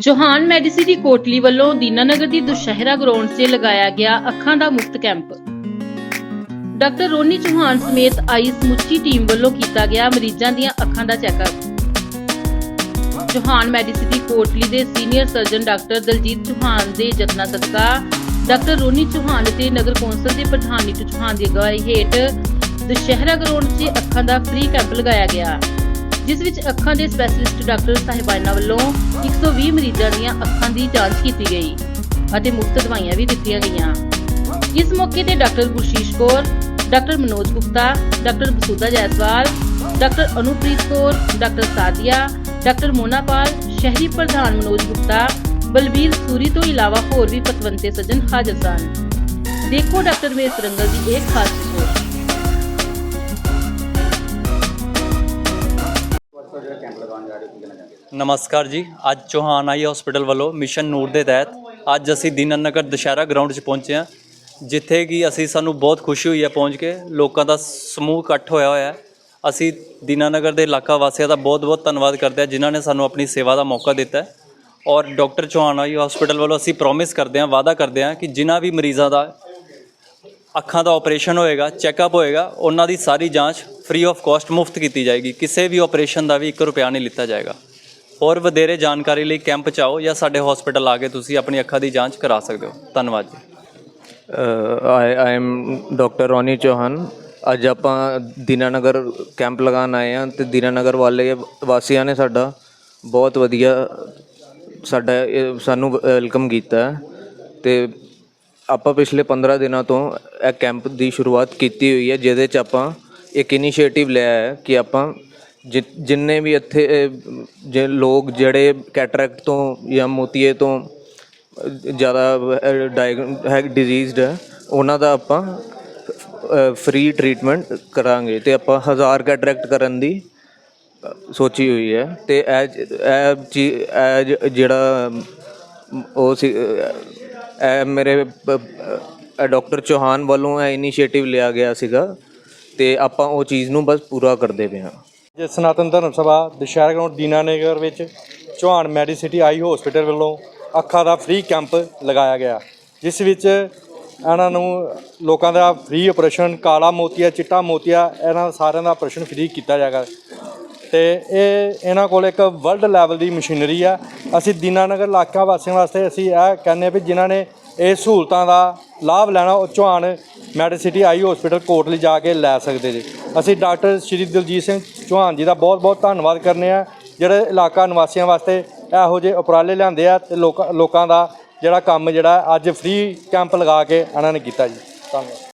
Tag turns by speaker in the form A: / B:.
A: Chauhan Medicity Kotli ਵੱਲੋਂ ਦੀਨਾਨਗਰ ਦੀ Dussehra ground 'ਤੇ ਲਗਾਇਆ ਗਿਆ ਅੱਖਾਂ ਦਾ ਮੁਫਤ ਕੈਂਪ। ਡਾਕਟਰ ਰੋਨੀ ਚੌਹਾਨ ਸਮੇਤ ਆਈ ਸਮੁੱਚੀ ਟੀਮ ਵੱਲੋਂ ਕੀਤਾ ਗਿਆ ਮਰੀਜ਼ਾਂ ਦੀਆਂ ਅੱਖਾਂ ਦਾ ਚੈੱਕਅਪ ਚੌਹਾਨ ਮੈਡੀਸਿਟੀ ਕੋਟਲੀ ਦੇ senior surgeon doctor Daljit Chauhan ਦੇ ਯਤਨਾਂ ਸਦਕਾ ਡਾਕਟਰ ਰੋਨੀ ਚੌਹਾਨ ਅਤੇ ਨਗਰ ਕੌਂਸਲ ਦੇ ਪ੍ਰਧਾਨ ਨੀਤੂ ਚੌਹਾਨ ਦੀ ਅਗਵਾਈ ਹੇਠ ਦੁਸ਼ਹਿਰਾ ਗਰਾਊਂਡ 'ਚ ਅੱਖਾਂ ਦਾ ਫ੍ਰੀ ਕੈਂਪ ਲਗਾਇਆ ਗਿਆ। ਜਿਸ ਵਿੱਚ ਅੱਖਾਂ ਦੇ ਸਪੈਸ਼ਲਿਸਟ ਡਾਕਟਰ ਸਾਹਿਬਾਨਾਂ ਵੱਲੋਂ 120 ਮਰੀਜ਼ਾਂ ਦੀਆਂ ਅੱਖਾਂ ਦੀ ਜਾਂਚ ਕੀਤੀ ਗਈ ਅਤੇ ਮੁਫਤ ਦਵਾਈਆਂ ਵੀ ਦਿੱਤੀਆਂ ਗਈਆਂ। ਇਸ ਮੌਕੇ ਤੇ doctor Gursheesh Kaur, doctor Manoj Gupta, doctor Basuda Jaiswal doctor Anupreet Kaur, doctor Sadia doctor Monapal ਸ਼ਹਿਰੀ ਪ੍ਰਧਾਨ ਮਨੋਜ ਗੁਪਤਾ, ਬਲਬੀਰ ਸੂਰੀ ਤੋਂ ਇਲਾਵਾ ਹੋਰ ਵੀ ਪਤਵੰਤੇ ਸੱਜਣ ਹਾਜ਼ਰ ਸਨ। ਦੇਖੋ ਡਾਕਟਰ ਮੇਸ ਰੰਗਲ ਦੀ ਇੱਕ ਖਾਸ ਰਿਪੋਰਟ।
B: ਨਮਸਕਾਰ ਜੀ। ਅੱਜ ਚੌਹਾਨ ਆਈ ਹਸਪੀਟਲ ਵੱਲੋਂ ਮਿਸ਼ਨ ਨੂਰ ਦੇ ਤਹਿਤ ਅੱਜ ਅਸੀਂ ਦੀਨਾਨਗਰ ਦੁਸ਼ਹਿਰਾ ਗਰਾਊਂਡ 'ਚ ਪਹੁੰਚੇ ਹਾਂ, ਜਿੱਥੇ ਕਿ ਅਸੀਂ ਸਾਨੂੰ ਬਹੁਤ ਖੁਸ਼ੀ ਹੋਈ ਹੈ ਪਹੁੰਚ ਕੇ। ਲੋਕਾਂ ਦਾ ਸਮੂਹ ਇਕੱਠ ਹੋਇਆ ਹੋਇਆ ਹੈ। ਅਸੀਂ ਦੀਨਾਨਗਰ ਦੇ ਇਲਾਕਾ ਵਾਸੀਆਂ ਦਾ ਬਹੁਤ-ਬਹੁਤ ਧੰਨਵਾਦ ਕਰਦੇ ਹਾਂ, ਜਿਨ੍ਹਾਂ ਨੇ ਸਾਨੂੰ ਆਪਣੀ ਸੇਵਾ ਦਾ ਮੌਕਾ ਦਿੱਤਾ ਹੈ। ਔਰ ਡਾਕਟਰ ਚੌਹਾਨ ਆਈ ਹਸਪੀਟਲ ਵੱਲੋਂ ਅਸੀਂ ਪ੍ਰੋਮਿਸ ਕਰਦੇ ਹਾਂ, ਵਾਅਦਾ ਕਰਦੇ ਹਾਂ ਕਿ ਜਿਨ੍ਹਾਂ ਵੀ ਮਰੀਜ਼ਾਂ ਦਾ ਅੱਖਾਂ ਦਾ ਆਪਰੇਸ਼ਨ ਹੋਏਗਾ ਚੈੱਕਅਪ ਹੋਏਗਾ, ਉਹਨਾਂ ਦੀ ਸਾਰੀ ਜਾਂਚ ਫ੍ਰੀ ਆਫ ਕਾਸਟ ਮੁਫਤ ਕੀਤੀ ਜਾਏਗੀ। ਕਿਸੇ ਵੀ ਆਪਰੇਸ਼ਨ ਦਾ ਵੀ 1 ਰੁਪਿਆ ਨਹੀਂ ਲਿੱਤਾ ਜਾਏਗਾ। ਹੋਰ ਵਧੇਰੇ ਜਾਣਕਾਰੀ ਲਈ ਕੈਂਪ 'ਚ ਆਓ ਜਾਂ ਸਾਡੇ ਹਸਪੀਟਲ ਆ ਕੇ ਤੁਸੀਂ ਆਪਣੀ ਅੱਖਾਂ ਦੀ ਜਾਂਚ ਕਰਾ ਸਕਦੇ ਹੋ। ਧੰਨਵਾਦ ਜੀ।
C: I I am doctor Roni Chauhan. ਅੱਜ ਆਪਾਂ ਦੀਨਾਨਗਰ ਕੈਂਪ ਲਗਾਉਣ ਆਏ ਹਾਂ ਤੇ ਦੀਨਾਨਗਰ ਵਾਲੇ ਵਾਸੀਆਂ ਨੇ ਸਾਡਾ ਬਹੁਤ ਵਧੀਆ ਸਾਡਾ, ਇਹ ਸਾਨੂੰ ਵੈਲਕਮ ਕੀਤਾ ਹੈ। ਤੇ ਆਪਾਂ ਪਿਛਲੇ 15 ਦਿਨਾਂ ਤੋਂ ਇਹ ਕੈਂਪ ਦੀ ਸ਼ੁਰੂਆਤ ਕੀਤੀ ਹੋਈ ਹੈ, ਜਿਹਦੇ 'ਚ ਆਪਾਂ ਇੱਕ ਇਨੀਸ਼ੀਏਟਿਵ ਲਿਆ ਹੈ ਕਿ ਆਪਾਂ ਜਿ- ਜਿੰਨੇ ਵੀ ਇੱਥੇ ਅਹ, ਜੇ ਲੋਕ ਜਿਹੜੇ ਕੈਟਰੈਕਟ ਤੋਂ ਜਾਂ ਮੋਤੀਏ ਤੋਂ ਜ਼ਿਆਦਾ ਡਾਇਗ ਹੈ ਡਿਜ਼ੀਜ਼ਡ ਹੈ ਉਹਨਾਂ ਦਾ ਆਪਾਂ ਫ੍ਰੀ ਟ੍ਰੀਟਮੈਂਟ ਕਰਾਂਗੇ ਤੇ ਆਪਾਂ ਹਜ਼ਾਰ ਕੈਟਰੈਕਟ ਕਰਨ ਦੀ ਅ, ਸੋਚੀ ਹੋਈ ਹੈ ਤੇ ਇਹ ਜ- ਇਹ ਚੀ- ਇਹ ਜ- ਜਿਹੜਾ ਮ, ਉਹ ਸੀ ਅ, ਇਹ ਮੇਰੇ ਡਾਕਟਰ ਚੌਹਾਨ ਵੱਲੋਂ ਇਹ ਇਨੀਸ਼ੀਏਟਿਵ ਲਿਆ ਗਿਆ ਸੀਗਾ ਤੇ ਆਪਾਂ ਉਹ ਚੀਜ਼ ਨੂੰ ਬਸ ਪੂਰਾ ਕਰਦੇ ਪਏ ਹਾਂ।
D: ਜੇ ਸਨਾਤਨ ਧਰਮ ਸਭਾ ਦੁਸ਼ਹਿਰਾ ਗਰਾਊਂਡ ਦੀਨਾਨਗਰ ਵਿੱਚ ਚੌਹਾਨ ਮੈਡੀਸਿਟੀ ਆਈ ਹਸਪੀਟਲ ਵੱਲੋਂ ਅੱਖਾਂ ਦਾ ਫ੍ਰੀ ਕੈਂਪ ਲਗਾਇਆ ਗਿਆ। ਜਿਸ ਵਿੱਚ ਇਹਨਾਂ ਨੂੰ ਲੋਕਾਂ ਦਾ ਫ੍ਰੀ ਆਪਰੇਸ਼ਨ ਕਾਲਾ ਮੋਤੀਆ, ਚਿੱਟਾ ਮੋਤੀਆ, ਇਹਨਾਂ ਸਾਰਿਆਂ ਦਾ ਆਪਰੇਸ਼ਨ ਫ੍ਰੀ ਕੀਤਾ ਜਾਏਗਾ। ਤੇ ਇਹ ਇਹਨਾਂ ਕੋਲ ਇੱਕ ਵਰਲਡ ਲੈਵਲ ਦੀ ਮਸ਼ੀਨਰੀ ਆ। ਅਸੀਂ ਦੀਨਾਨਗਰ ਇਲਾਕਾ ਵਾਸੀਆਂ ਵਾਸਤੇ ਅਸੀਂ ਇਹ ਕਹਿੰਦੇ ਵੀ ਜਿਨ੍ਹਾਂ ਨੇ ਇਹ ਸਹੂਲਤਾਂ ਦਾ ਲਾਭ ਲੈਣਾ, ਉਹ Chauhan Medicity eye hospital Kotli ਜਾ ਕੇ ਲੈ ਸਕਦੇ ਜੀ। ਅਸੀਂ ਡਾਕਟਰ ਸ਼੍ਰੀ ਦਲਜੀਤ ਸਿੰਘ ਚੌਹਾਨ ਜੀ ਦਾ ਬਹੁਤ ਬਹੁਤ ਧੰਨਵਾਦ ਕਰਨੇ ਆ। ਜਿਹੜੇ ਇਲਾਕਾ ਨਿਵਾਸੀਆਂ ਵਾਸਤੇ ਇਹੋ ਜਿਹੇ ਉਪਰਾਲੇ ਲਿਆਂਦੇ ਆ ਤੇ ਲੋਕਾਂ ਲੋਕਾਂ ਦਾ ਜਿਹੜਾ ਕੰਮ ਜਿਹੜਾ ਅੱਜ ਫ੍ਰੀ ਕੈਂਪ ਲਗਾ ਕੇ ਇਹਨਾਂ ਨੇ ਕੀਤਾ ਜੀ। ਧੰਨਵਾਦ।